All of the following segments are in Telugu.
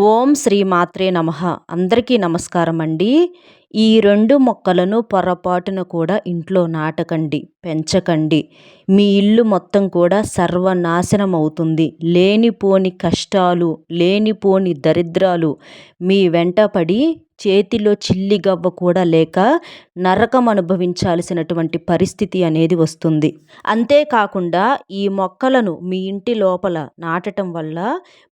ఓం శ్రీ మాత్రే నమ. అందరికీ నమస్కారం అండి ఈ రెండు మొక్కలను పొరపాటున కూడా ఇంట్లో నాటకండి పెంచకండి. మీ ఇల్లు మొత్తం కూడా సర్వనాశనం అవుతుంది లేనిపోని కష్టాలు లేనిపోని దరిద్రాలు మీ వెంట పడి చేతిలో చిల్లి గవ్వ కూడా లేక నరకం అనుభవించాల్సినటువంటి పరిస్థితి అనేది వస్తుంది. అంతేకాకుండా ఈ మొక్కలను మీ ఇంటి లోపల నాటటం వల్ల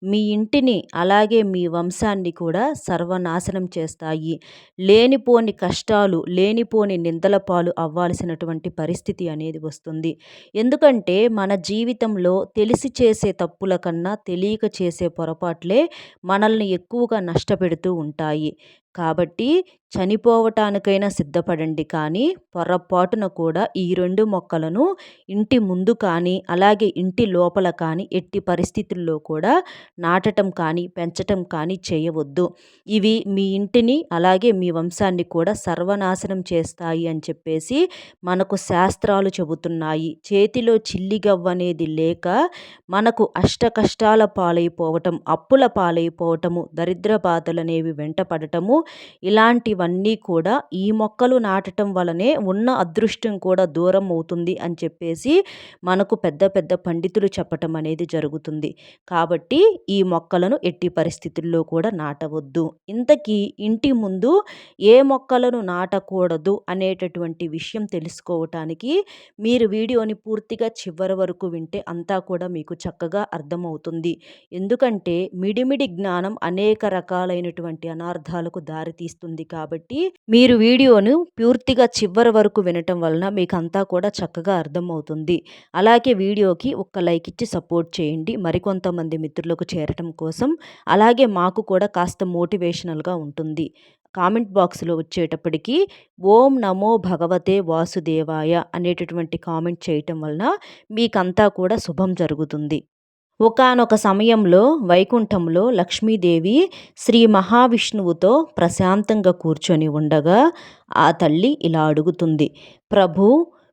మీ ఇంటిని అలాగే మీ వంశాన్ని కూడా సర్వనాశనం చేస్తాయి. లేని లేనిపోని కష్టాలు లేనిపోని నిందల పాలు అవ్వాల్సినటువంటి పరిస్థితి అనేది వస్తుంది. ఎందుకంటే మన జీవితంలో తెలిసి చేసే తప్పుల కన్నా తెలియక చేసే పొరపాట్లే మనల్ని ఎక్కువగా నష్టపెడుతూ ఉంటాయి. కాబట్టి చనిపోవటానికైనా సిద్ధపడండి. కానీ పొరపాటున కూడా ఈ రెండు మొక్కలను ఇంటి ముందు కానీ అలాగే ఇంటి లోపల కానీ ఎట్టి పరిస్థితుల్లో కూడా నాటటం కానీ పెంచటం కానీ చేయవద్దు. ఇవి మీ ఇంటిని అలాగే మీ వంశాన్ని కూడా సర్వనాశనం చేస్తాయి అని చెప్పేసి మనకు శాస్త్రాలు చెబుతున్నాయి. చేతిలో చిల్లిగవ్వనేది లేక మనకు అష్ట కష్టాల పాలైపోవటం అప్పుల పాలైపోవటము దరిద్ర బాధలనేవి వెంటపడటము ఇలాంటివన్నీ కూడా ఈ మొక్కలు నాటటం వలనే ఉన్న అదృష్టం కూడా దూరం అవుతుంది అని చెప్పేసి మనకు పెద్ద పెద్ద పండితులు చెప్పటం అనేది జరుగుతుంది. కాబట్టి ఈ మొక్కలను ఎట్టి పరిస్థితుల్లో కూడా నాటవద్దు. ఇంతకీ ఇంటి ముందు ఏ మొక్కలను నాటకూడదు అనేటటువంటి విషయం తెలుసుకోవటానికి మీరు వీడియోని పూర్తిగా చివరి వరకు వింటే అంతా కూడా మీకు చక్కగా అర్థమవుతుంది. ఎందుకంటే మిడిమిడి జ్ఞానం అనేక రకాలైనటువంటి అనార్థాలకు దారితీస్తుంది కాబట్టి మీరు వీడియోను పూర్తిగా చివరి వరకు వినటం వలన మీకు అంతా కూడా చక్కగా అర్థమవుతుంది. అలాగే వీడియోకి ఒక్క లైక్ ఇచ్చి సపోర్ట్ చేయండి. మరికొంతమంది మిత్రులకు చేరటం కోసం అలాగే మాకు కూడా కాస్త మోటివేషనల్గా ఉంటుంది. కామెంట్ బాక్స్లో వచ్చేటప్పటికి ఓం నమో భగవతే వాసుదేవాయ అనేటటువంటి కామెంట్ చేయటం వలన మీకంతా కూడా శుభం జరుగుతుంది. ఒకానొక సమయంలో వైకుంఠంలో లక్ష్మీదేవి శ్రీ మహావిష్ణువుతో ప్రశాంతంగా కూర్చొని ఉండగా ఆ తల్లి ఇలా అడుగుతుంది ప్రభు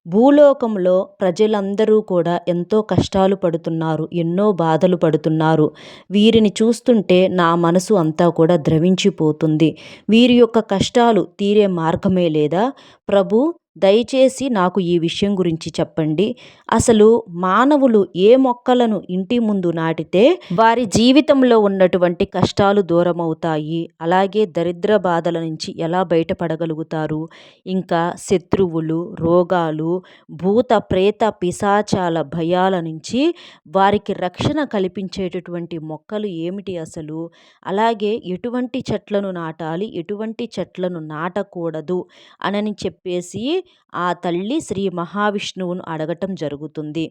భూలోకంలో ప్రజలందరూ కూడా ఎంతో కష్టాలు పడుతున్నారు ఎన్నో బాధలు పడుతున్నారు. వీరిని చూస్తుంటే నా మనసు అంతా కూడా ద్రవించిపోతుంది. వీరి యొక్క కష్టాలు తీరే మార్గమే లేదా? ప్రభు దయచేసి నాకు ఈ విషయం గురించి చెప్పండి. అసలు మానవులు ఏ మొక్కలను ఇంటి ముందు నాటితే వారి జీవితంలో ఉన్నటువంటి కష్టాలు దూరమవుతాయి? అలాగే దరిద్ర బాధల నుంచి ఎలా బయటపడగలుగుతారు? ఇంకా శత్రువులు రోగాలు భూత ప్రేత పిశాచాల భయాల నుంచి వారికి రక్షణ కల్పించేటటువంటి మొక్కలు ఏమిటి అసలు? అలాగే ఎటువంటి చెట్లను నాటాలి? ఎటువంటి చెట్లను నాటకూడదు? అనని చెప్పేసి ఆ తల్లి శ్రీ మహావిష్ణువును అడగటం జరుగుతుంది.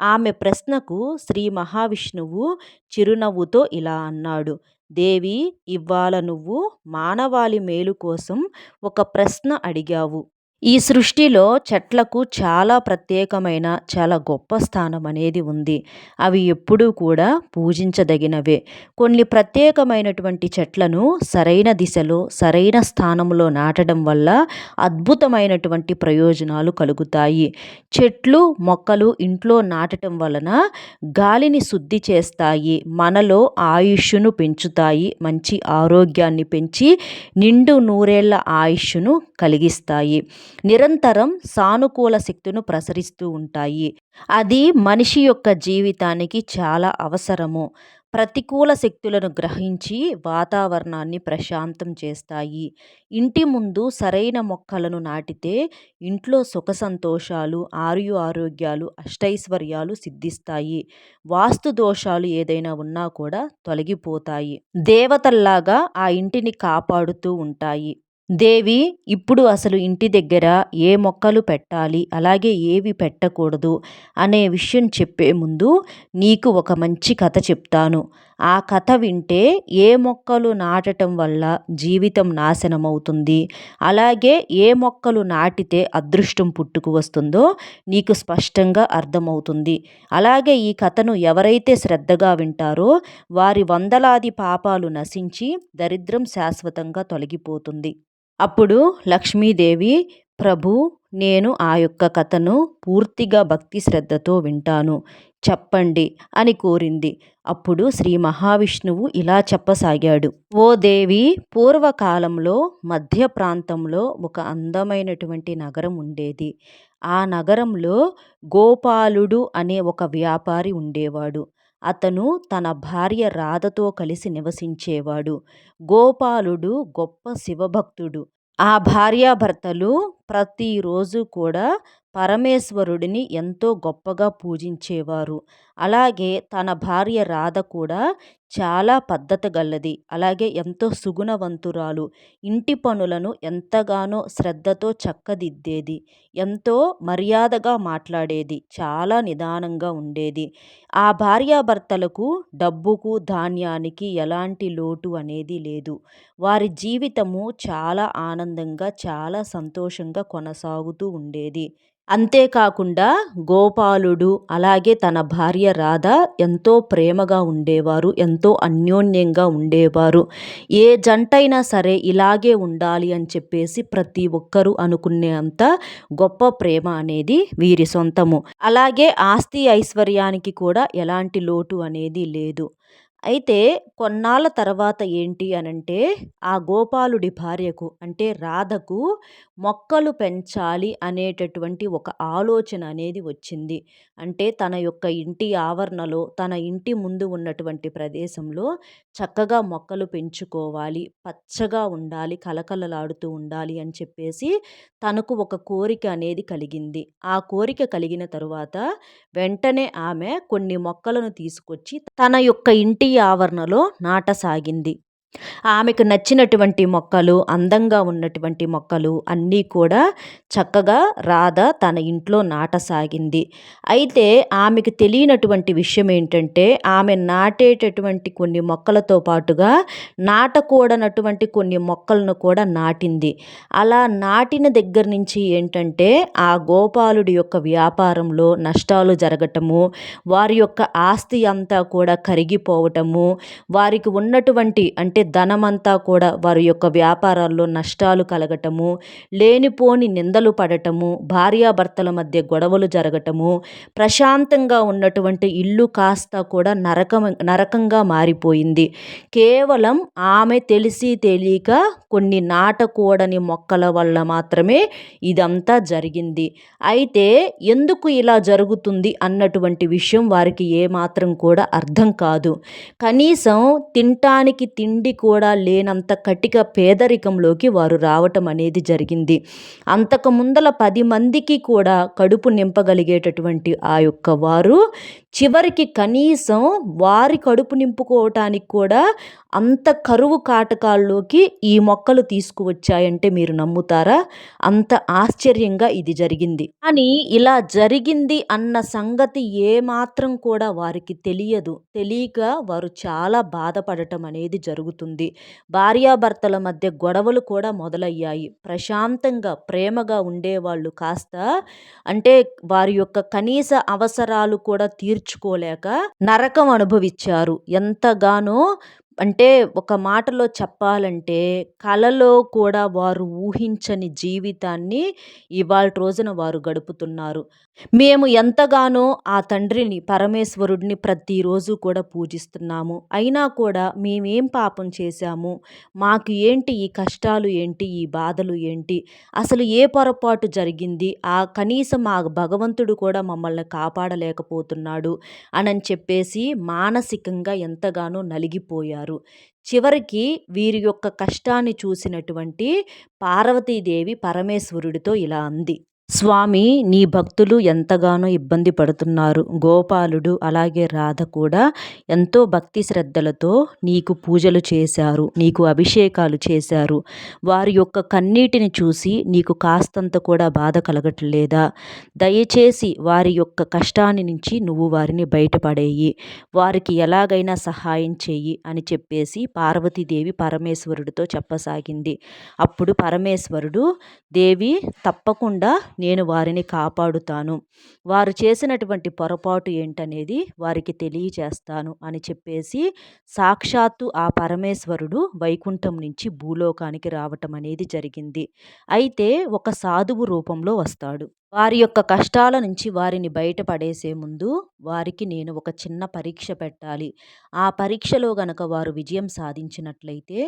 ఆమె ప్రశ్నకు శ్రీ మహావిష్ణువు చిరునవ్వుతో ఇలా అన్నాడు. దేవి ఇవాళ నువ్వు మానవాళి మేలు కోసం ఒక ప్రశ్న అడిగావు. ఈ సృష్టిలో చెట్లకు చాలా ప్రత్యేకమైన చాలా గొప్ప స్థానం అనేది ఉంది. అవి ఎప్పుడూ కూడా పూజించదగినవే. కొన్ని ప్రత్యేకమైనటువంటి చెట్లను సరైన దిశలో సరైన స్థానంలో నాటడం వల్ల అద్భుతమైనటువంటి ప్రయోజనాలు కలుగుతాయి. చెట్లు మొక్కలు ఇంట్లో నాటడం వలన గాలిని శుద్ధి చేస్తాయి మనలో ఆయుష్ను పెంచుతాయి మంచి ఆరోగ్యాన్ని పెంచి నిండు నూరేళ్ళ ఆయుష్ను కలిగిస్తాయి. నిరంతరం సానుకూల శక్తును ప్రసరిస్తూ ఉంటాయి. అది మనిషి యొక్క జీవితానికి చాలా అవసరము. ప్రతికూల శక్తులను గ్రహించి వాతావరణాన్ని ప్రశాంతం చేస్తాయి. ఇంటి ముందు సరైన మొక్కలను నాటితే ఇంట్లో సుఖ సంతోషాలు ఆయు ఆరోగ్యాలు అష్టైశ్వర్యాలు సిద్ధిస్తాయి. వాస్తు దోషాలు ఏదైనా ఉన్నా కూడా తొలగిపోతాయి. దేవతల్లాగా ఆ ఇంటిని కాపాడుతూ ఉంటాయి. దేవి ఇప్పుడు అసలు ఇంటి దగ్గర ఏ మొక్కలు పెట్టాలి అలాగే ఏవి పెట్టకూడదు అనే విషయం చెప్పే ముందు నీకు ఒక మంచి కథ చెప్తాను. ఆ కథ వింటే ఏ మొక్కలు నాటటం వల్ల జీవితం నాశనం అవుతుంది అలాగే ఏ మొక్కలు నాటితే అదృష్టం పుట్టుకు వస్తుందో నీకు స్పష్టంగా అర్థమవుతుంది. అలాగే ఈ కథను ఎవరైతే శ్రద్ధగా వింటారో వారి వందలాది పాపాలు నశించి దరిద్రం శాశ్వతంగా తొలగిపోతుంది. అప్పుడు లక్ష్మీదేవి ప్రభు నేను ఆ యొక్క కథను పూర్తిగా భక్తి శ్రద్ధతో వింటాను. చెప్పండి అని కోరింది. అప్పుడు శ్రీ మహావిష్ణువు ఇలా చెప్పసాగాడు. ఓ దేవి పూర్వకాలంలో మధ్య ప్రాంతంలో ఒక అందమైనటువంటి నగరం ఉండేది. ఆ నగరంలో గోపాలుడు అనే ఒక వ్యాపారి ఉండేవాడు. అతను తన భార్య రాధతో కలిసి నివసించేవాడు. గోపాలుడు గొప్ప శివభక్తుడు. ఆ భార్యాభర్తలు ప్రతిరోజు కూడా పరమేశ్వరుడిని ఎంతో గొప్పగా పూజించేవారు. అలాగే తన భార్య రాధ కూడా చాలా పద్ధతి గల్లది అలాగే ఎంతో సుగుణవంతురాలు. ఇంటి పనులను ఎంతగానో శ్రద్ధతో చక్కదిద్దేది. ఎంతో మర్యాదగా మాట్లాడేది. చాలా నిదానంగా ఉండేది. ఆ భార్యాభర్తలకు డబ్బుకు ధాన్యానికి ఎలాంటి లోటు అనేది లేదు. వారి జీవితము చాలా ఆనందంగా చాలా సంతోషంగా కొనసాగుతూ ఉండేది. అంతేకాకుండా గోపాలుడు అలాగే తన భార్య రాధ ఎంతో ప్రేమగా ఉండేవారు ఎంతో అన్యోన్యంగా ఉండేవారు. ఏ జంటైనా సరే ఇలాగే ఉండాలి అని చెప్పేసి ప్రతి ఒక్కరూ అనుకునే అంత గొప్ప ప్రేమ అనేది వీరి సొంతము. అలాగే ఆస్తి ఐశ్వర్యానికి కూడా ఎలాంటి లోటు అనేది లేదు. అయితే కొన్నాళ్ళ తర్వాత ఏంటి అనంటే ఆ గోపాలుడి భార్యకు అంటే రాధకు మొక్కలు పెంచాలి అనేటటువంటి ఒక ఆలోచన అనేది వచ్చింది. అంటే తన యొక్క ఇంటి ఆవరణలో తన ఇంటి ముందు ఉన్నటువంటి ప్రదేశంలో చక్కగా మొక్కలు పెంచుకోవాలి పచ్చగా ఉండాలి కలకలలాడుతూ ఉండాలి అని చెప్పేసి తనకు ఒక కోరిక అనేది కలిగింది. ఆ కోరిక కలిగిన తరువాత వెంటనే ఆమె కొన్ని మొక్కలను తీసుకొచ్చి తన యొక్క ఇంటి ఆవరణలో నాటసాగింది. ఆమెకు నచ్చినటువంటి మొక్కలు అందంగా ఉన్నటువంటి మొక్కలు అన్నీ కూడా చక్కగా రాధ తన ఇంట్లో నాటసాగింది. అయితే ఆమెకు తెలియనటువంటి విషయం ఏంటంటే ఆమె నాటేటటువంటి కొన్ని మొక్కలతో పాటుగా నాటకూడనటువంటి కొన్ని మొక్కలను కూడా నాటింది. అలా నాటిన దగ్గర నుంచి ఏంటంటే ఆ గోపాలుడి యొక్క వ్యాపారంలో నష్టాలు జరగటము వారి యొక్క ఆస్తి అంతా కూడా కరిగిపోవటము వారికి ఉన్నటువంటి అంటే ధనమంతా కూడా వారి యొక్క వ్యాపారాల్లో నష్టాలు కలగటము లేనిపోని నిందలు పడటము భార్యాభర్తల మధ్య గొడవలు జరగటము ప్రశాంతంగా ఉన్నటువంటి ఇల్లు కాస్త కూడా నరకం నరకంగా మారిపోయింది. కేవలం ఆమె తెలిసి తెలియక కొన్ని నాటకూడని మొక్కల వల్ల మాత్రమే ఇదంతా జరిగింది. అయితే ఎందుకు ఇలా జరుగుతుంది అన్నటువంటి విషయం వారికి ఏమాత్రం కూడా అర్థం కాదు. కనీసం తినటానికి తిండి కూడా లేనంత కటిక పేదరికంలోకి వారు రావటం అనేది జరిగింది. అంతకు ముందల పది మందికి కూడా కడుపు నింపగలిగేటటువంటి ఆ యొక్క వారు చివరికి కనీసం వారి కడుపు నింపుకోవటానికి కూడా అంత కరువు కాటకాల్లోకి ఈ మొక్కలు తీసుకువచ్చాయంటే మీరు నమ్ముతారా? అంత ఆశ్చర్యంగా ఇది జరిగింది. కానీ ఇలా జరిగింది అన్న సంగతి ఏమాత్రం కూడా వారికి తెలియదు. తెలియక వారు చాలా బాధపడటం అనేది జరుగుతుంది. భార్యాభర్తల మధ్య గొడవలు కూడా మొదలయ్యాయి. ప్రశాంతంగా ప్రేమగా ఉండేవాళ్ళు కాస్త అంటే వారి యొక్క కనీస అవసరాలు కూడా తీర్చుకోలేక నరకం అనుభవించారు. ఎంతగానో అంటే ఒక మాటలో చెప్పాలంటే కలలో కూడా వారు ఊహించని జీవితాన్ని ఇవాళ రోజున వారు గడుపుతున్నారు. మేము ఎంతగానో ఆ తండ్రిని పరమేశ్వరుడిని ప్రతిరోజు కూడా పూజిస్తున్నాము. అయినా కూడా మేమేం పాపం చేశాము? మాకు ఏంటి ఈ కష్టాలు ఏంటి? ఈ బాధలు ఏంటి? అసలు ఏ పొరపాటు జరిగింది? ఆ కనీసం ఆ భగవంతుడు కూడా మమ్మల్ని కాపాడలేకపోతున్నాడు అని చెప్పేసి మానసికంగా ఎంతగానో నలిగిపోయారు. చివరికి వీరి యొక్క కష్టాన్ని చూసినటువంటి పార్వతీదేవి పరమేశ్వరుడితో ఇలా అంది. స్వామి నీ భక్తులు ఎంతగానో ఇబ్బంది పడుతున్నారు. గోపాలుడు అలాగే రాధ కూడా ఎంతో భక్తి శ్రద్ధలతో నీకు పూజలు చేశారు నీకు అభిషేకాలు చేశారు. వారి యొక్క కన్నీటిని చూసి నీకు కాస్తంత కూడా బాధ కలగట్లేదా? దయచేసి వారి యొక్క కష్టాన్ని నుంచి నువ్వు వారిని బయటపడేయి. వారికి ఎలాగైనా సహాయం చేయి అని చెప్పేసి పార్వతీదేవి పరమేశ్వరుడితో చెప్పసాగింది. అప్పుడు పరమేశ్వరుడు దేవి తప్పకుండా నేను వారిని కాపాడుతాను. వారు చేసినటువంటి పొరపాటు ఏంటనేది వారికి తెలియచేస్తాను అని చెప్పేసి సాక్షాత్తు ఆ పరమేశ్వరుడు వైకుంఠం నుంచి భూలోకానికి రావటం అనేది జరిగింది. అయితే ఒక సాధువు రూపంలో వస్తాడు. వారి యొక్క కష్టాల నుంచి వారిని బయటపడేసే ముందు వారికి నేను ఒక చిన్న పరీక్ష పెట్టాలి. ఆ పరీక్షలో గనక వారు విజయం సాధించినట్లయితే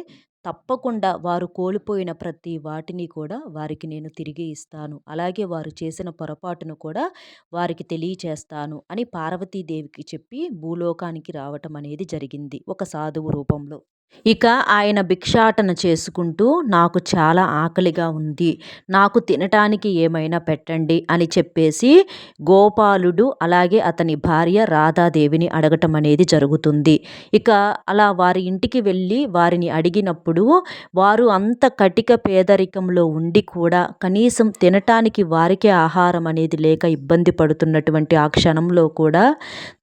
తప్పకుండా వారు కోల్పోయిన ప్రతి వాటిని కూడా వారికి నేను తిరిగి ఇస్తాను. అలాగే వారు చేసిన పొరపాటును కూడా వారికి తెలియచేస్తాను అని పార్వతీదేవికి చెప్పి భూలోకానికి రావటం అనేది జరిగింది ఒక సాధువు రూపంలో. ఇక ఆయన భిక్షాటన చేసుకుంటూ నాకు చాలా ఆకలిగా ఉంది. నాకు తినటానికి ఏమైనా పెట్టండి అని చెప్పేసి గోపాలుడు అలాగే అతని భార్య రాధాదేవిని అడగటం అనేది జరుగుతుంది. ఇక అలా వారి ఇంటికి వెళ్ళి వారిని అడిగినప్పుడు వారు అంత కటిక పేదరికంలో ఉండి కూడా కనీసం తినటానికి వారికే ఆహారం అనేది లేక ఇబ్బంది పడుతున్నటువంటి ఆ క్షణంలో కూడా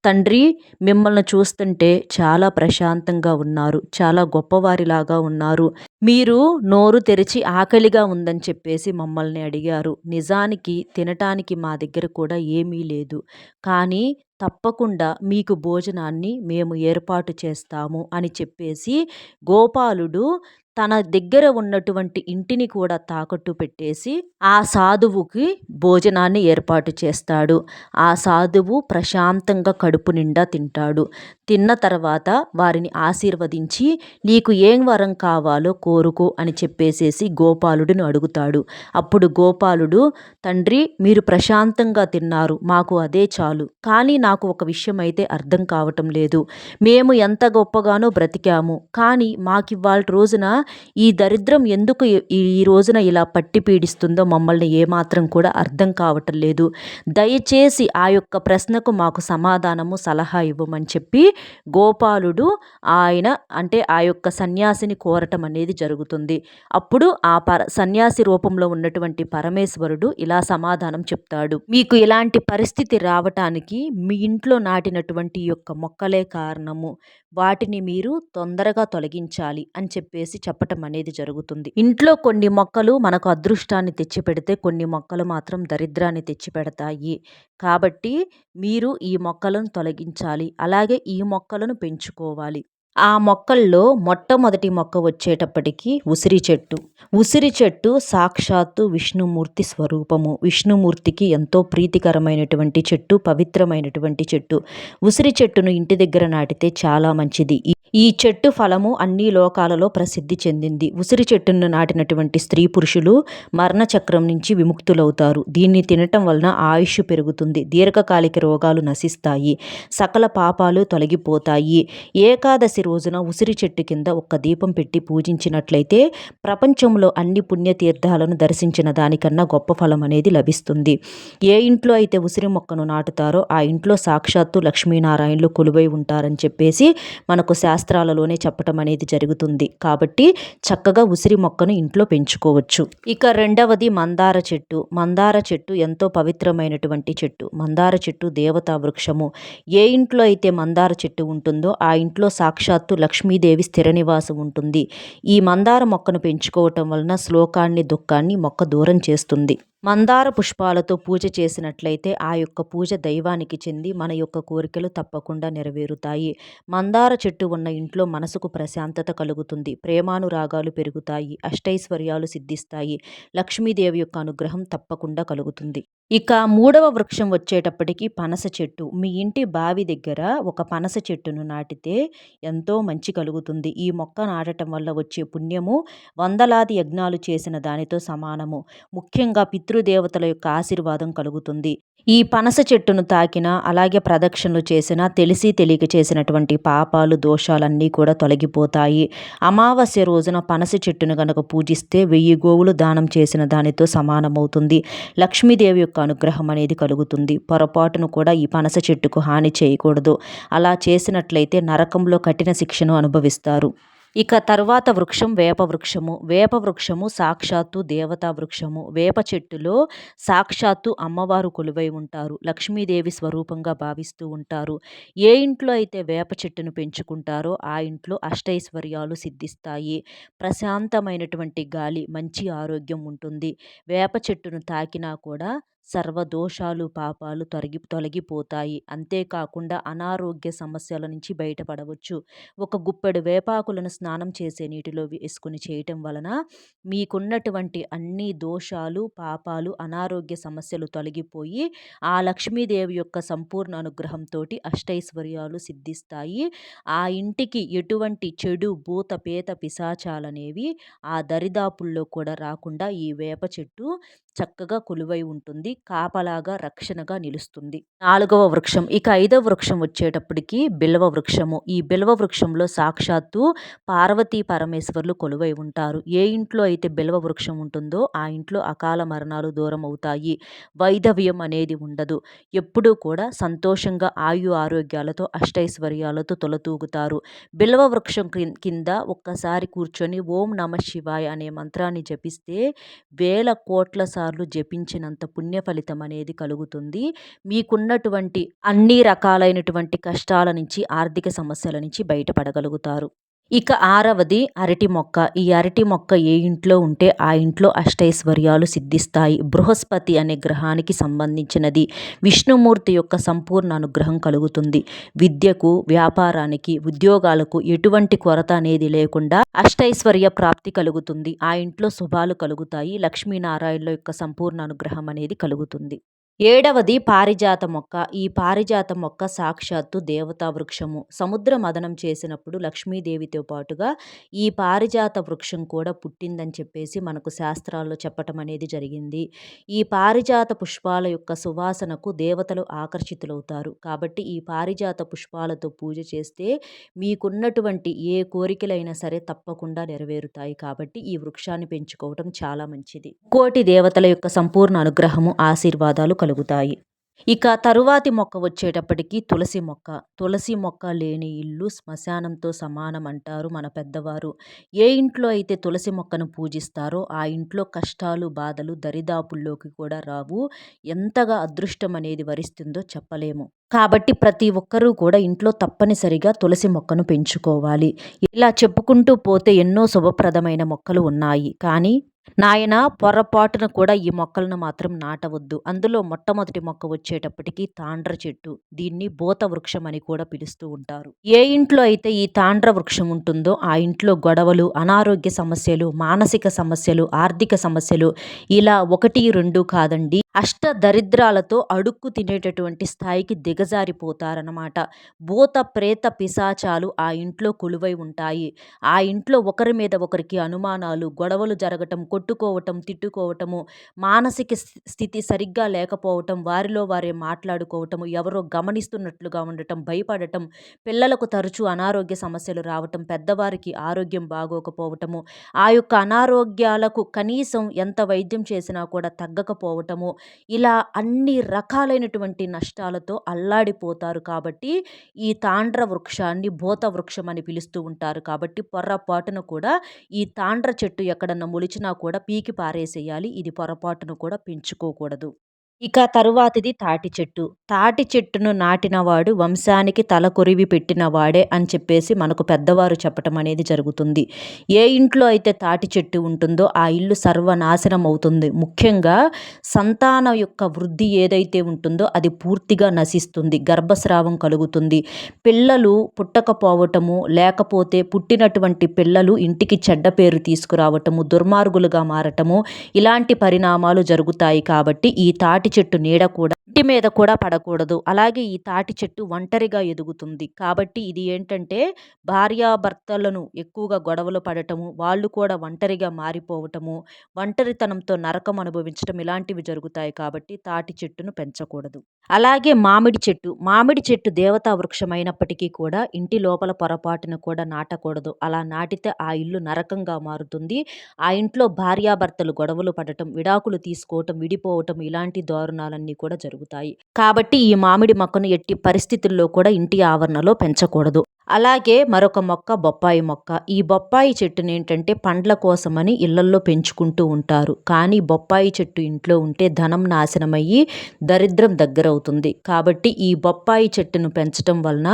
తండ్రి మిమ్మల్ని చూస్తుంటే చాలా ప్రశాంతంగా ఉన్నారు. చాలా చాలా గొప్పవారిలాగా ఉన్నారు. మీరు నోరు తెరిచి ఆకలిగా ఉందని చెప్పేసి మమ్మల్ని అడిగారు. నిజానికి తినటానికి మా దగ్గర కూడా ఏమీ లేదు. కానీ తప్పకుండా మీకు భోజనాన్ని మేము ఏర్పాటు చేస్తాము అని చెప్పేసి గోపాలుడు తన దగ్గర ఉన్నటువంటి ఇంటిని కూడా తాకట్టు పెట్టేసి ఆ సాధువుకి భోజనాన్ని ఏర్పాటు చేస్తాడు. ఆ సాధువు ప్రశాంతంగా కడుపు నిండా తింటాడు. తిన్న తర్వాత వారిని ఆశీర్వదించి నీకు ఏం వరం కావాలో కోరుకో అని చెప్పేసేసి గోపాలుడిని అడుగుతాడు. అప్పుడు గోపాలుడు తండ్రి మీరు ప్రశాంతంగా తిన్నారు మాకు అదే చాలు. కానీ నాకు ఒక విషయం అయితే అర్థం కావటం లేదు. మేము ఎంత గొప్పగానో బ్రతికాము. కానీ మాకు ఇవాళ రోజున ఈ దరిద్రం ఎందుకు ఈ రోజున ఇలా పట్టి పీడిస్తుందో మమ్మల్ని ఏమాత్రం కూడా అర్థం కావటం లేదు. దయచేసి ఆ యొక్క ప్రశ్నకు మాకు సమాధానము సలహా ఇవ్వమని చెప్పి గోపాలుడు ఆయన అంటే ఆ యొక్క సన్యాసిని కోరటం అనేది జరుగుతుంది. అప్పుడు ఆ పర సన్యాసి రూపంలో ఉన్నటువంటి పరమేశ్వరుడు ఇలా సమాధానం చెప్తాడు. మీకు ఇలాంటి పరిస్థితి రావటానికి మీ ఇంట్లో నాటినటువంటి యొక్క మొక్కలే కారణము. వాటిని మీరు తొందరగా తొలగించాలి అని చెప్పేసి చెప్పటం అనేది జరుగుతుంది. ఇంట్లో కొన్ని మొక్కలు మనకు అదృష్టాన్ని తెచ్చిపెడితే కొన్ని మొక్కలు మాత్రం దరిద్రాన్ని తెచ్చిపెడతాయి. కాబట్టి మీరు ఈ మొక్కలను తొలగించాలి. అలాగే ఈ మొక్కలను పెంచుకోవాలి. ఆ మొక్కల్లో మొట్టమొదటి మొక్క వచ్చేటప్పటికి ఉసిరి చెట్టు. ఉసిరి చెట్టు సాక్షాత్తు విష్ణుమూర్తి స్వరూపము. విష్ణుమూర్తికి ఎంతో ప్రీతికరమైనటువంటి చెట్టు పవిత్రమైనటువంటి చెట్టు. ఉసిరి చెట్టును ఇంటి దగ్గర నాటితే చాలా మంచిది. ఈ చెట్టు ఫలము అన్ని లోకాలలో ప్రసిద్ధి చెందింది. ఉసిరి చెట్టును నాటినటువంటి స్త్రీ పురుషులు మరణచక్రం నుంచి విముక్తులవుతారు. దీన్ని తినటం వలన ఆయుష్ పెరుగుతుంది. దీర్ఘకాలిక రోగాలు నశిస్తాయి. సకల పాపాలు తొలగిపోతాయి. ఏకాదశి రోజున ఉసిరి చెట్టు కింద ఒక్క దీపం పెట్టి పూజించినట్లయితే ప్రపంచంలో అన్ని పుణ్యతీర్థాలను దర్శించిన దానికన్నా గొప్ప ఫలం అనేది లభిస్తుంది. ఏ ఇంట్లో అయితే ఉసిరి మొక్కను నాటుతారో ఆ ఇంట్లో సాక్షాత్తు లక్ష్మీనారాయణలు కొలువై ఉంటారని చెప్పేసి మనకు శాస్త్ర శాస్త్రాలలోనే చెప్పటం అనేది జరుగుతుంది. కాబట్టి చక్కగా ఉసిరి మొక్కను ఇంట్లో పెంచుకోవచ్చు. ఇక రెండవది మందార చెట్టు. మందార చెట్టు ఎంతో పవిత్రమైనటువంటి చెట్టు. మందార చెట్టు దేవతా వృక్షము. ఏ ఇంట్లో అయితే మందార చెట్టు ఉంటుందో ఆ ఇంట్లో సాక్షాత్తు లక్ష్మీదేవి స్థిర నివాసం ఉంటుంది. ఈ మందార మొక్కను పెంచుకోవటం వలన శ్లోకాన్ని దుఃఖాన్ని మొక్క దూరం చేస్తుంది. మందార పుష్పాలతో పూజ చేసినట్లయితే ఆ యొక్క పూజ దైవానికి చెంది మన యొక్క కోరికలు తప్పకుండా నెరవేరుతాయి. మందార చెట్టు ఉన్న ఇంట్లో మనసుకు ప్రశాంతత కలుగుతుంది. ప్రేమానురాగాలు పెరుగుతాయి. అష్టైశ్వర్యాలు సిద్ధిస్తాయి. లక్ష్మీదేవి యొక్క అనుగ్రహం తప్పకుండా కలుగుతుంది. ఇక మూడవ వృక్షం వచ్చేటప్పటికి పనస చెట్టు. మీ ఇంటి బావి దగ్గర ఒక పనస చెట్టును నాటితే ఎంతో మంచి కలుగుతుంది. ఈ మొక్క నాటడం వల్ల వచ్చే పుణ్యము వందలాది యజ్ఞాలు చేసిన దానితో సమానము. ముఖ్యంగా పితృ పితృదేవతల యొక్క ఆశీర్వాదం కలుగుతుంది. ఈ పనస చెట్టును తాకిన అలాగే ప్రదక్షిణలు చేసిన తెలిసి తెలియక చేసినటువంటి పాపాలు దోషాలన్నీ కూడా తొలగిపోతాయి. అమావాస్య రోజున పనస చెట్టును గనక పూజిస్తే వెయ్యి గోవులు దానం చేసిన దానితో సమానమవుతుంది. లక్ష్మీదేవి యొక్క అనుగ్రహం అనేది కలుగుతుంది. పొరపాటును కూడా ఈ పనస చెట్టుకు హాని చేయకూడదు. అలా చేసినట్లయితే నరకంలో కఠిన శిక్షను అనుభవిస్తారు. ఇక తర్వాత వృక్షం వేప వృక్షము. వేప వృక్షము సాక్షాత్తు దేవతా వృక్షము. వేప చెట్టులో సాక్షాత్తు అమ్మవారు కొలువై ఉంటారు. లక్ష్మీదేవి స్వరూపంగా భావిస్తూ ఉంటారు. ఏ ఇంట్లో అయితే వేప చెట్టును పెంచుకుంటారో ఆ ఇంట్లో అష్టైశ్వర్యాలు సిద్ధిస్తాయి. ప్రశాంతమైనటువంటి గాలి మంచి ఆరోగ్యం ఉంటుంది. వేప చెట్టును తాకినా కూడా సర్వదోషాలు పాపాలు తొలగి తొలగిపోతాయి. అంతేకాకుండా అనారోగ్య సమస్యల నుంచి బయటపడవచ్చు. ఒక గుప్పెడు వేపాకులను స్నానం చేసే నీటిలో వేసుకుని చేయటం వలన మీకున్నటువంటి అన్ని దోషాలు పాపాలు అనారోగ్య సమస్యలు తొలగిపోయి ఆ లక్ష్మీదేవి యొక్క సంపూర్ణ అనుగ్రహంతో అష్టైశ్వర్యాలు సిద్ధిస్తాయి. ఆ ఇంటికి ఎటువంటి చెడు భూత పేత పిశాచాలనేవి ఆ దరిదాపుల్లో కూడా రాకుండా ఈ వేప చెట్టు చక్కగా కొలువై ఉంటుంది. కాపలాగా రక్షణగా నిలుస్తుంది. నాలుగవ వృక్షం. ఇక ఐదవ వృక్షం వచ్చేటప్పటికి బిల్వ వృక్షము. ఈ బిల్వ వృక్షంలో సాక్షాత్తు పార్వతీ పరమేశ్వర్లు కొలువై ఉంటారు. ఏ ఇంట్లో అయితే బిల్వ వృక్షం ఉంటుందో ఆ ఇంట్లో అకాల మరణాలు దూరం అవుతాయి. వైధవ్యం అనేది ఉండదు. ఎప్పుడూ కూడా సంతోషంగా ఆయు ఆరోగ్యాలతో అష్టైశ్వర్యాలతో తొలతూగుతారు. బిల్వ వృక్షం కింద ఒక్కసారి కూర్చొని ఓం నమ శివాయ అనే మంత్రాన్ని జపిస్తే వేల కోట్ల సార్లు జపించినంత పుణ్య ఫలితం అనేది కలుగుతుంది. మీకున్నటువంటి అన్ని రకాలైనటువంటి కష్టాల నుంచి ఆర్థిక సమస్యల నుంచి బయటపడగలుగుతారు. ఇక ఆరవది అరటి మొక్క. ఈ అరటి మొక్క ఏ ఇంట్లో ఉంటే ఆ ఇంట్లో అష్టైశ్వర్యాలు సిద్ధిస్తాయి. బృహస్పతి అనే గ్రహానికి సంబంధించినది. విష్ణుమూర్తి యొక్క సంపూర్ణ అనుగ్రహం కలుగుతుంది. విద్యకు వ్యాపారానికి ఉద్యోగాలకు ఎటువంటి కొరత అనేది లేకుండా అష్టైశ్వర్య ప్రాప్తి కలుగుతుంది. ఆ ఇంట్లో శుభాలు కలుగుతాయి. లక్ష్మీనారాయణుల యొక్క సంపూర్ణ అనుగ్రహం అనేది కలుగుతుంది. ఏడవది పారిజాత మొక్క. ఈ పారిజాత మొక్క సాక్షాత్తు దేవతా వృక్షము. సముద్ర మదనం చేసినప్పుడు లక్ష్మీదేవితో పాటుగా ఈ పారిజాత వృక్షం కూడా పుట్టిందని చెప్పేసి మనకు శాస్త్రాల్లో చెప్పటం అనేది జరిగింది. ఈ పారిజాత పుష్పాల యొక్క సువాసనకు దేవతలు ఆకర్షితులవుతారు. కాబట్టి ఈ పారిజాత పుష్పాలతో పూజ చేస్తే మీకున్నటువంటి ఏ కోరికలైనా సరే తప్పకుండా నెరవేరుతాయి. కాబట్టి ఈ వృక్షాన్ని పెంచుకోవటం చాలా మంచిది. కోటి దేవతల యొక్క సంపూర్ణ అనుగ్రహము ఆశీర్వాదాలు కలుగుతాయి. ఇక తరువాతి మొక్క వచ్చేటప్పటికి తులసి మొక్క. తులసి మొక్క లేని ఇల్లు శ్మశానంతో సమానం అంటారు మన పెద్దవారు. ఏ ఇంట్లో అయితే తులసి మొక్కను పూజిస్తారో ఆ ఇంట్లో కష్టాలు బాధలు దరిదాపుల్లోకి కూడా రావు. ఎంతగా అదృష్టం అనేది వరిస్తుందో చెప్పలేము. కాబట్టి ప్రతి ఒక్కరూ కూడా ఇంట్లో తప్పనిసరిగా తులసి మొక్కను పెంచుకోవాలి. ఇలా చెప్పుకుంటూ పోతే ఎన్నో శుభప్రదమైన మొక్కలు ఉన్నాయి. కానీ నాయన పొరపాటున కూడా ఈ మొక్కలను మాత్రం నాటవద్దు. అందులో మొట్టమొదటి మొక్క వచ్చేటప్పటికి తాండ్ర చెట్టు. దీన్ని భూత వృక్షం అని కూడా పిలుస్తూ ఉంటారు. ఏ ఇంట్లో అయితే ఈ తాండ్ర వృక్షం ఉంటుందో ఆ ఇంట్లో గొడవలు అనారోగ్య సమస్యలు మానసిక సమస్యలు ఆర్థిక సమస్యలు ఇలా ఒకటి రెండు కాదండి. అష్ట దరిద్రాలతో అడుక్కు తినేటటువంటి స్థాయికి దిగ దిగజారిపోతారనమాట భూత ప్రేత పిశాచాలు ఆ ఇంట్లో కొలువై ఉంటాయి. ఆ ఇంట్లో ఒకరి మీద ఒకరికి అనుమానాలు గొడవలు జరగటం కొట్టుకోవటం తిట్టుకోవటము మానసిక స్థితి సరిగ్గా లేకపోవటం వారిలో వారే మాట్లాడుకోవటము ఎవరో గమనిస్తున్నట్లుగా ఉండటం భయపడటం పిల్లలకు తరచూ అనారోగ్య సమస్యలు రావటం పెద్దవారికి ఆరోగ్యం బాగోకపోవటము ఆ యొక్క అనారోగ్యాలకు కనీసం ఎంత వైద్యం చేసినా కూడా తగ్గకపోవటము ఇలా అన్ని రకాలైనటువంటి నష్టాలతో అల్లాడిపోతారు కాబట్టి ఈ తాండ్ర వృక్షాన్ని భూత వృక్షం అని పిలుస్తూ ఉంటారు కాబట్టి పొర్రపాటున కూడా ఈ తాండ్ర చెట్టు ఎక్కడన్నా మొలిచినా కూడా పీకి పారేసేయాలి. ఇది పొరపాటును కూడా పెంచుకోకూడదు. ఇక తరువాతిది తాటి చెట్టు. తాటి చెట్టును నాటినవాడు వంశానికి తల కొరివి పెట్టినవాడే అని చెప్పేసి మనకు పెద్దవారు చెప్పటం అనేది జరుగుతుంది. ఏ ఇంట్లో అయితే తాటి చెట్టు ఉంటుందో ఆ ఇల్లు సర్వనాశనం అవుతుంది. ముఖ్యంగా సంతానం యొక్క వృద్ధి ఏదైతే ఉంటుందో అది పూర్తిగా నశిస్తుంది. గర్భస్రావం కలుగుతుంది. పిల్లలు పుట్టకపోవటము లేకపోతే పుట్టినటువంటి పిల్లలు ఇంటికి చెడ్డ పేరు తీసుకురావటము దుర్మార్గులుగా మారటము ఇలాంటి పరిణామాలు జరుగుతాయి కాబట్టి ఈ తాటి చెట్టు నీడ కూడా ఇంటి మీద కూడా పడకూడదు. అలాగే ఈ తాటి చెట్టు ఒంటరిగా ఎదుగుతుంది. కాబట్టి ఇది ఏంటంటే భార్యాభర్తలను ఎక్కువగా గొడవలు పడటము వాళ్ళు కూడా ఒంటరిగా మారిపోవటము ఒంటరితనంతో నరకం అనుభవించడం ఇలాంటివి జరుగుతాయి కాబట్టి తాటి చెట్టును పెంచకూడదు. అలాగే మామిడి చెట్టు మామిడి చెట్టు దేవతా వృక్షమైనప్పటికీ కూడా ఇంటి లోపల పొరపాటును కూడా నాటకూడదు. అలా నాటితే ఆ ఇల్లు నరకంగా మారుతుంది. ఆ ఇంట్లో భార్యాభర్తలు గొడవలు పడటం విడాకులు తీసుకోవటం విడిపోవటం ఇలాంటి దారుణాలన్నీ కూడా జరుగుతాయి. కాబట్టి ఈ మామిడి మొక్కను ఎట్టి పరిస్థితుల్లో కూడా ఇంటి ఆవరణలో పెంచకూడదు. అలాగే మరొక మొక్క బొప్పాయి మొక్క. ఈ బొప్పాయి చెట్టుని ఏంటంటే పండ్ల కోసమని ఇళ్ళల్లో పెంచుకుంటూ ఉంటారు. కానీ బొప్పాయి చెట్టు ఇంట్లో ఉంటే ధనం నాశనమయ్యి దరిద్రం దగ్గరవుతుంది. కాబట్టి ఈ బొప్పాయి చెట్టును పెంచడం వలన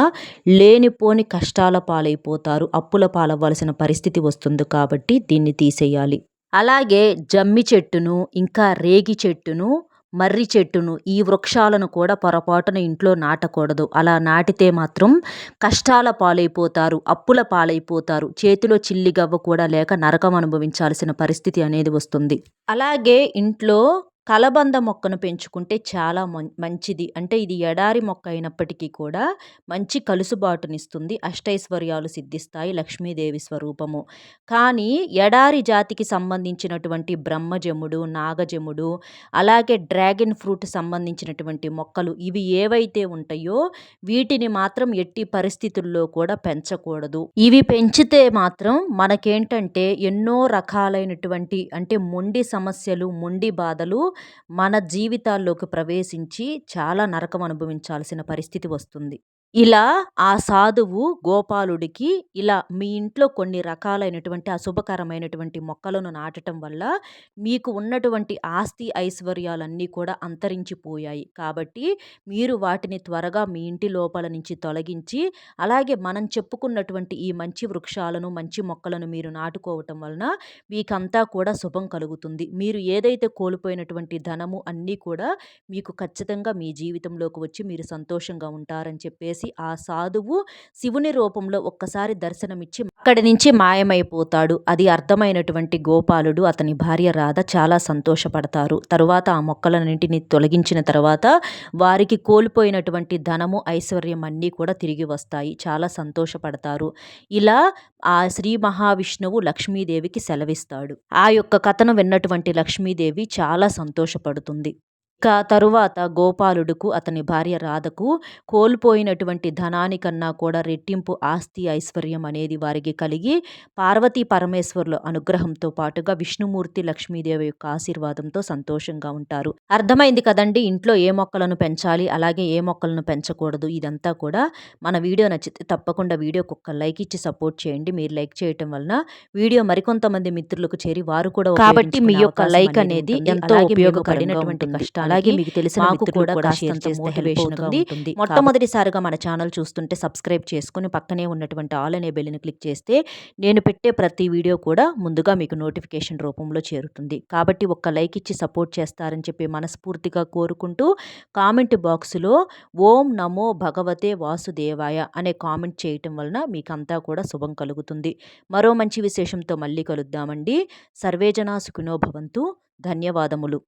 లేనిపోని కష్టాల పాలైపోతారు. అప్పుల పాలవ్వాల్సిన పరిస్థితి వస్తుంది కాబట్టి దీన్ని తీసేయాలి. అలాగే జమ్మి చెట్టును ఇంకా రేగి చెట్టును మర్రి చెట్టును ఈ వృక్షాలను కూడా పొరపాటున ఇంట్లో నాటకూడదు. అలా నాటితే మాత్రం కష్టాల పాలైపోతారు అప్పుల పాలైపోతారు. చేతిలో చిల్లిగవ్వ కూడా లేక నరకం అనుభవించాల్సిన పరిస్థితి అనేది వస్తుంది. అలాగే ఇంట్లో కలబంద మొక్కను పెంచుకుంటే చాలా మంచిది. అంటే ఇది ఎడారి మొక్క అయినప్పటికీ కూడా మంచి కలుసుబాటునిస్తుంది. అష్టైశ్వర్యాలు సిద్ధిస్తాయి. లక్ష్మీదేవి స్వరూపము. కానీ ఎడారి జాతికి సంబంధించినటువంటి బ్రహ్మజముడు నాగజముడు అలాగే డ్రాగన్ ఫ్రూట్ సంబంధించినటువంటి మొక్కలు ఇవి ఏవైతే ఉంటాయో వీటిని మాత్రం ఎట్టి పరిస్థితుల్లో కూడా పెంచకూడదు. ఇవి పెంచితే మాత్రం మనకేంటంటే ఎన్నో రకాలైనటువంటి అంటే మొండి సమస్యలు మొండి బాధలు మన జీవితాల్లోకి ప్రవేశించి చాలా నరకం అనుభవించాల్సిన పరిస్థితి వస్తుంది. ఇలా ఆ సాధువు గోపాలుడికి ఇలా మీ ఇంట్లో కొన్ని రకాలైనటువంటి అశుభకరమైనటువంటి మొక్కలను నాటటం వల్ల మీకు ఉన్నటువంటి ఆస్తి ఐశ్వర్యాలన్నీ కూడా అంతరించిపోయాయి. కాబట్టి మీరు వాటిని త్వరగా మీ ఇంటి లోపల నుంచి తొలగించి అలాగే మనం చెప్పుకున్నటువంటి ఈ మంచి వృక్షాలను మంచి మొక్కలను మీరు నాటుకోవటం వలన మీకంతా కూడా శుభం కలుగుతుంది. మీరు ఏదైతే కోల్పోయినటువంటి ధనము అన్నీ కూడా మీకు ఖచ్చితంగా మీ జీవితంలోకి వచ్చి మీరు సంతోషంగా ఉంటారని చెప్పేసి చేసి ఆ సాధువు శివుని రూపంలో ఒక్కసారి దర్శనమిచ్చి అక్కడి నుంచి మాయమైపోతాడు. అది అర్థమైనటువంటి గోపాలుడు అతని భార్య రాధ చాలా సంతోషపడతారు. తరువాత ఆ మొక్కలన్నింటినీ తొలగించిన తర్వాత వారికి కోల్పోయినటువంటి ధనము ఐశ్వర్యం అన్నీ కూడా తిరిగి వస్తాయి. చాలా సంతోషపడతారు. ఇలా ఆ శ్రీ మహావిష్ణువు లక్ష్మీదేవికి సెలవిస్తాడు. ఆ యొక్క కథను విన్నటువంటి లక్ష్మీదేవి చాలా సంతోషపడుతుంది. తరువాత గోపాలుడుకు అతని భార్య రాధకు కోల్పోయినటువంటి ధనానికన్నా కూడా రెట్టింపు ఆస్తి ఐశ్వర్యం అనేది వారికి కలిగి పార్వతీ పరమేశ్వరుల అనుగ్రహంతో పాటుగా విష్ణుమూర్తి లక్ష్మీదేవి యొక్క ఆశీర్వాదంతో సంతోషంగా ఉంటారు. అర్థమైంది కదండి? ఇంట్లో ఏ మొక్కలను పెంచాలి? అలాగే ఏ మొక్కలను పెంచకూడదు? ఇదంతా కూడా మన వీడియో నచ్చితే తప్పకుండా వీడియోకి ఒక్క లైక్ ఇచ్చి సపోర్ట్ చేయండి. మీరు లైక్ చేయటం వలన వీడియో మరికొంతమంది మిత్రులకు చేరి వారు కూడా కాబట్టి మీ యొక్క లైక్ అనేది ఎంతో ఉపయోగపడినటువంటి కష్టాలు అలాగే మీకు తెలిసిన కూడా ఉంటుంది. మొట్టమొదటిసారిగా మన ఛానల్ చూస్తుంటే సబ్స్క్రైబ్ చేసుకుని పక్కనే ఉన్నటువంటి ఆల్ అనే బెల్ని క్లిక్ చేస్తే నేను పెట్టే ప్రతి వీడియో కూడా ముందుగా మీకు నోటిఫికేషన్ రూపంలో చేరుతుంది. కాబట్టి ఒక్క లైక్ ఇచ్చి సపోర్ట్ చేస్తారని చెప్పి మనస్ఫూర్తిగా కోరుకుంటూ కామెంట్ బాక్స్లో ఓం నమో భగవతే వాసుదేవాయ అనే కామెంట్ చేయటం వలన మీకు అంతా కూడా శుభం కలుగుతుంది. మరో మంచి విశేషంతో మళ్ళీ కలుద్దామండి. సర్వేజనా సుఖినో భవంతు. ధన్యవాదములు.